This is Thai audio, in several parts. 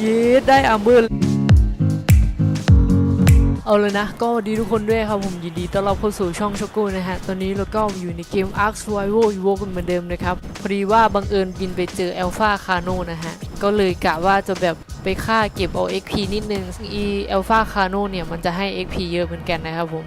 เย้ได้อัมเบอร์เอาเลยนะ ก็ดีทุกคนด้วยครับผมยินดีต้อนรับเข้าสู่ช่องช็อกโกนะฮะ ตอนนี้เราก็อยู่ในเกม Ark Survival Evo กันเหมือนเดิมนะครับ พอดีว่าบังเอิญบินไปเจอ Alpha Cano นะฮะ ก็เลยกะว่าจะแบบไปฆ่าเก็บเอา XP นิดนึง ซึ่ง e Alpha Cano เนี่ยมันจะให้ XP เยอะเหมือนกันนะครับผม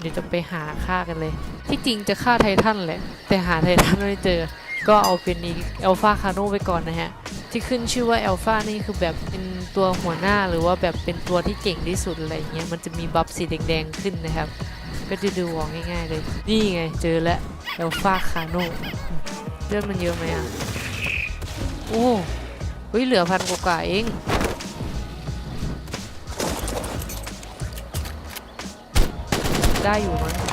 เดี๋ยวจะไปหาฆ่ากันเลย ที่จริงจะฆ่าไททันแหละ แต่หาไททันไม่เจอ ก็เอาเป็นอีเอลฟาคาโนไปก่อนนะฮะ ที่ขึ้นชื่อว่าเอลฟานี่คือแบบเป็นตัวหัวหน้าหรือว่าแบบเป็นตัวที่เก่งที่สุดอะไรเงี้ยมันจะมีบัฟสีแดงๆขึ้นนะครับ ก็จะดูออกง่ายๆเลย นี่ไงเจอแล้วเอลฟาคาโนเลือดมันเยอะไหมอะโอ้เฮ้ยเหลือพันกว่าเองได้อยู่มั้ง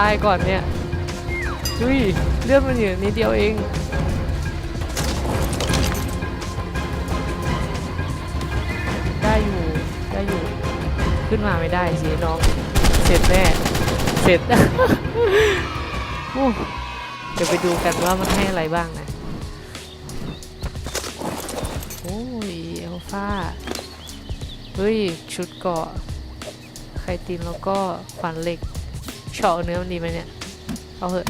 ตายก่อนเนี่ยเฮ้ยเลือดมันอยู่นิดเดียวเองได้อยู่ได้อยู่ ขึ้นมาไม่ได้สิน้อง เสร็จแน่ เสร็จเดี๋ยวไปดูกันว่ามันให้อะไรบ้างนะ โอ้ยเอลฟาเฮ้ย ชุดเกาะ ไคตินแล้วก็ขวานเหล็ก เฉาะเนื้อมันดีไหมเนี่ย เอาเหอะ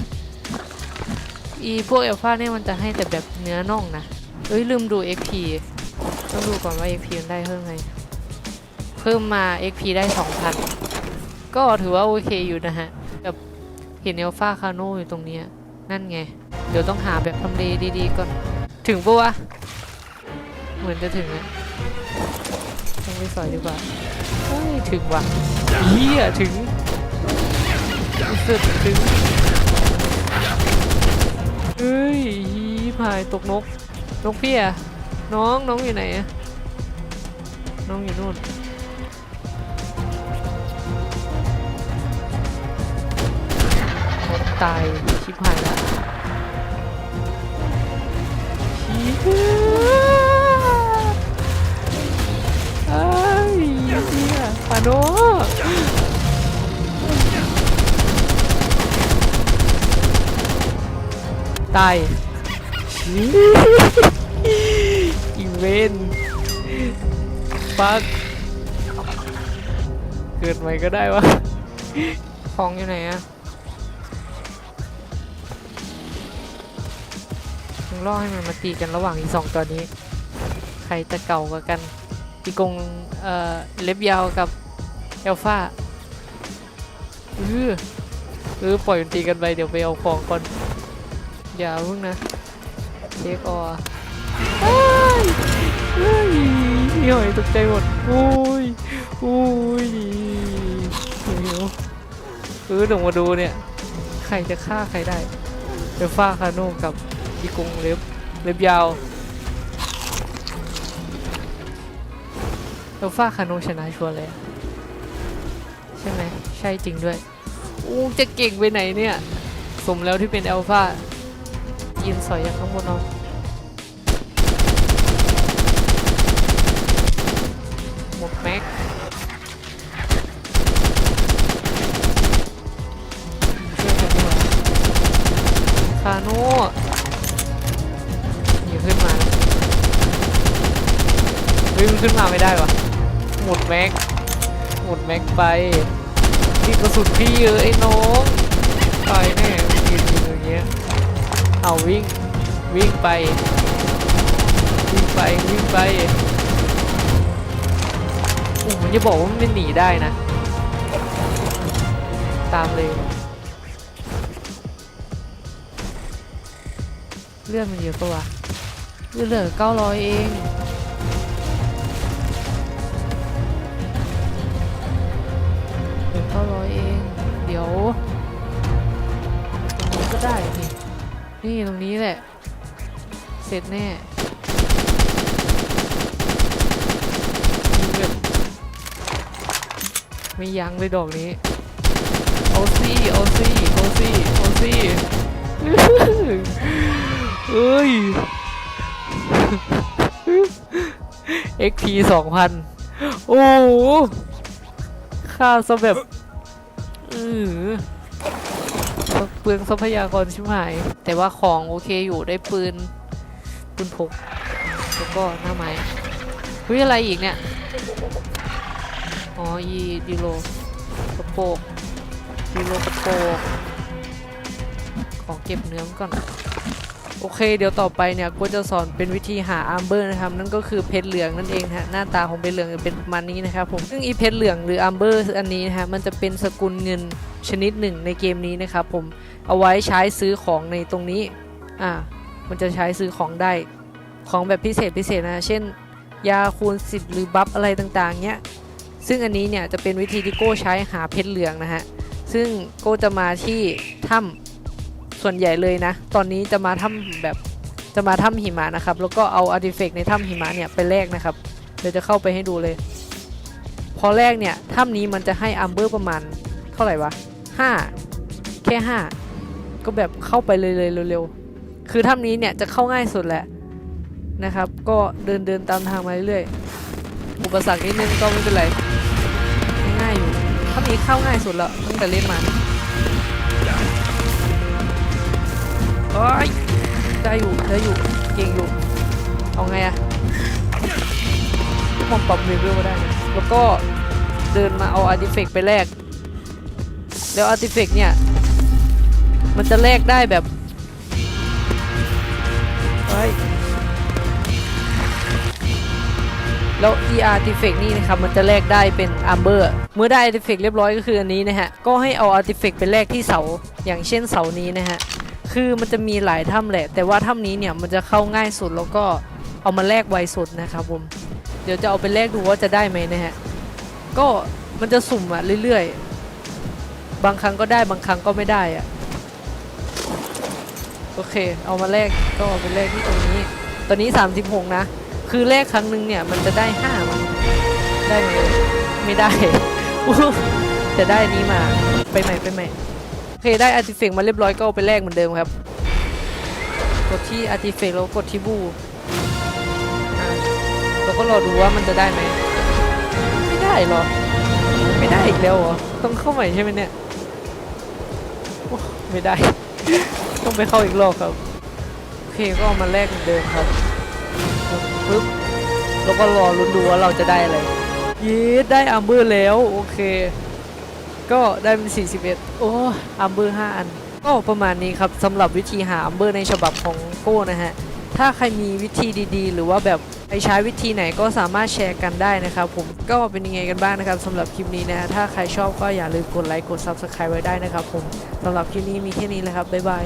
อีพวกเอลฟาเนี่ยมันจะให้แต่แบบเนื้อน่องนะเอ้ยลืมดู XP ต้องดูก่อนว่า XP มันได้เพิ่มไง เพิ่มมา XP ได้ 2,000 ก็ถือว่าโอเคอยู่นะฮะ แบบเห็นเอลฟาคาโนอยู่ตรงเนี้ยนั่นไง เดี๋ยวต้องหาแบบทำเลดีๆก่อน ถึงปะวะ เหมือนจะถึงอะต้องไปสอยดีกว่าเฮ้ยถึงว่ะเฮียถึง สุดถึงเฮ้ยฮีพายตกนก นกพี่อน้องน้องอยู่ไหนอะน้องอยู่นู่นตายชิบหายละ ตายชิอีเวนปักเกิดใหม่ก็ได้วะของอยู่ไหนอะต้องล่อให้มันมาตีกันระหว่างอีสองตัวนี้ ใครจะเก่ากว่ากันอีกงเอ่อเล็บยาวกับเอลฟาเออเออปล่อยมันตีกันไปเดี๋ยวไปเอาของก่อน อย่าพิ่งนะเช็คออเฮ้ยเฮ้ยพี่หอยตกใจหมดโอ้ยโอ้ยเดี๋ยวเออเดี๋ยวมาดูเนี่ย ใครจะฆ่าใครได้เอลฟาคาโนกับอีกงเล็บเล็บยาวเอลฟาคาโนชนะชัวร์เลย ใช่ไหมใช่จริงด้วยอู้จะเก่งไปไหนเนี่ย สมแล้วที่เป็นเอลฟา ยินสอยอย่างข้างบนเอาหมดแม็กช่วยกันดีกว่าคาโนอย่าขึ้นมาเฮ้ยมันขึ้นมาไม่ได้วะหมดแม็กหมดแม็กไปนี่กระสุนพี่เออไอ้น้องไปแน่ยืนอยู่อย่างเงี้ย เอาวิ่งวิ่งไป วิ่งไปวิ่งไปโอ้มันจะบอกว่ามันหนีได้นะ ตามเลย เลือดมันเยอะปะวะเลือดเหลือเก้าร้อยเอง นี่ตรงนี้แหละ เสร็จแน่ยิงแบบไม่ยั้งเลยดอกนี้โอ้เอาซี่เอาซี่เอาซี่เอาซี่เอ้ย XP สองพันโอ้ค่าซะแบบเออ เปลืองทรัพยากรชิบหาย แต่ว่าของโอเคอยู่ได้ปืน ปืนพกแล้วก็หน้าไม้เฮ้ยอะไรอีกเนี่ย อ๋อยีดีโลกระโปงดีโลกระโปงของเก็บเนื้อก่อน โอเค เดี๋ยวต่อไปเนี่ยก็จะสอนเป็นวิธีหาอาร์เบอร์นะครับนั่นก็คือเพชรเหลืองนั่นเองฮะหน้าตาของเพชรเหลืองจะเป็นประมาณนี้นะครับผมซึ่งอีเพชรเหลืองหรืออาร์เบอร์อันนี้นะฮะมันจะเป็นสกุลเงิน ชนิดหนึ่งในเกมนี้นะครับผมเอาไว้ใช้ซื้อของในตรงนี้อ่ามันจะใช้ซื้อของได้ของแบบพิเศษพิเศษนะ เช่น ยาคูณ 10 หรือบัฟอะไรต่างๆเนี้ยซึ่งอันนี้เนี่ยจะเป็นวิธีที่โก้ใช้หาเพชรเหลืองนะฮะซึ่งโก้จะมาที่ถ้ำส่วนใหญ่เลยนะ ตอนนี้จะมาถ้ำแบบจะมาถ้ำหิมะนะครับ แล้วก็เอาอาร์ติเฟกต์ในถ้ำหิมะเนี่ยไปแลกนะครับเดี๋ยวจะเข้าไปให้ดูเลย พอแรกเนี่ยถ้ำนี้มันจะให้อัมเบอร์ประมาณเท่าไหร่วะ 5แค่5ก็แบบเข้าไปเลยเลยเร็วๆ คือถ้ำนี้เนี่ยจะเข้าง่ายสุดแหละนะครับ ก็เดินเดินตามทางมาเรื่อยๆ อุปสรรคนิดนึงก็ไม่เป็นไร ง่ายอยู่ถ้ามีเข้าง่ายสุดแล้วตั้งแต่เล่นมาโอ้ยได้อยู่ได้อยู่เก่งอยู่ เอาไงอะมอมปรับเลเวลก็ได้ แล้วก็เดินมาเอาอาร์ติเฟกต์ไปแลก แล้วอาร์ติเฟกเนี่ย มันจะแลกได้แบบเฮ้ยแล้ว e artifact นี่นะครับ มันจะแลกได้เป็น armor เมื่อได้ artifact เรียบร้อยก็คืออันนี้นะฮะ ก็ให้เอา artifact ไปแลกที่เสา อย่างเช่นเสานี้นะฮะ คือมันจะมีหลายถ้ำแหละ แต่ว่าถ้ำนี้เนี่ย มันจะเข้าง่ายสุดแล้วก็เอามาแลกไวสุดนะครับผม เดี๋ยวจะเอาไปแลกดูว่าจะได้ไหมนะฮะ ก็มันจะสุ่มอะเรื่อยๆ บางครั้งก็ได้บางครั้งก็ไม่ได้อะโอเค เอามาแลกก็เอาไปแลกที่ตรงนี้ ตอนนี้36นะ คือแรกครั้งหนึ่งเนี่ยมันจะได้ห้ามั้งได้ไหมไม่ได้ จะได้นี้มาไปใหม่ไปใหม่โอเคได้อาร์ติเฟกมาเรียบร้อยก็เอาไปแลกเหมือนเดิมครับ กดที่อาร์ติเฟกแล้วกดที่บูเราก็รอดูว่ามันจะได้ไหมไม่ได้หรอ ไม่ได้อีกแล้วเหรอ ต้องเข้าใหม่ใช่ไหมเนี่ย ไม่ได้ ต้องไปเข้าอีกรอบครับ โอเคก็มาแลกเหมือนเดิมครับปึ๊บแล้วก็รอลุ้นดูว่าเราจะได้อะไรยีดได้อัมเบอร์แล้ว โอเค ก็ได้เป็น 41 โอ้อัมเบอร์5อัน ก็ประมาณนี้ครับสำหรับวิธีหาอัมเบอร์ในฉบับของโก้นะฮะ ถ้าใครมีวิธีดีๆ หรือว่าแบบ ไปใช้วิธีไหนก็สามารถแชร์กันได้นะครับผมก็เป็นยังไงกันบ้างนะครับสำหรับคลิปนี้นะถ้าใครชอบก็อย่าลืมกดไลค์กด Subscribe ไว้ได้นะครับผมสำหรับคลิปนี้มีแค่นี้แหละครับบ๊ายบาย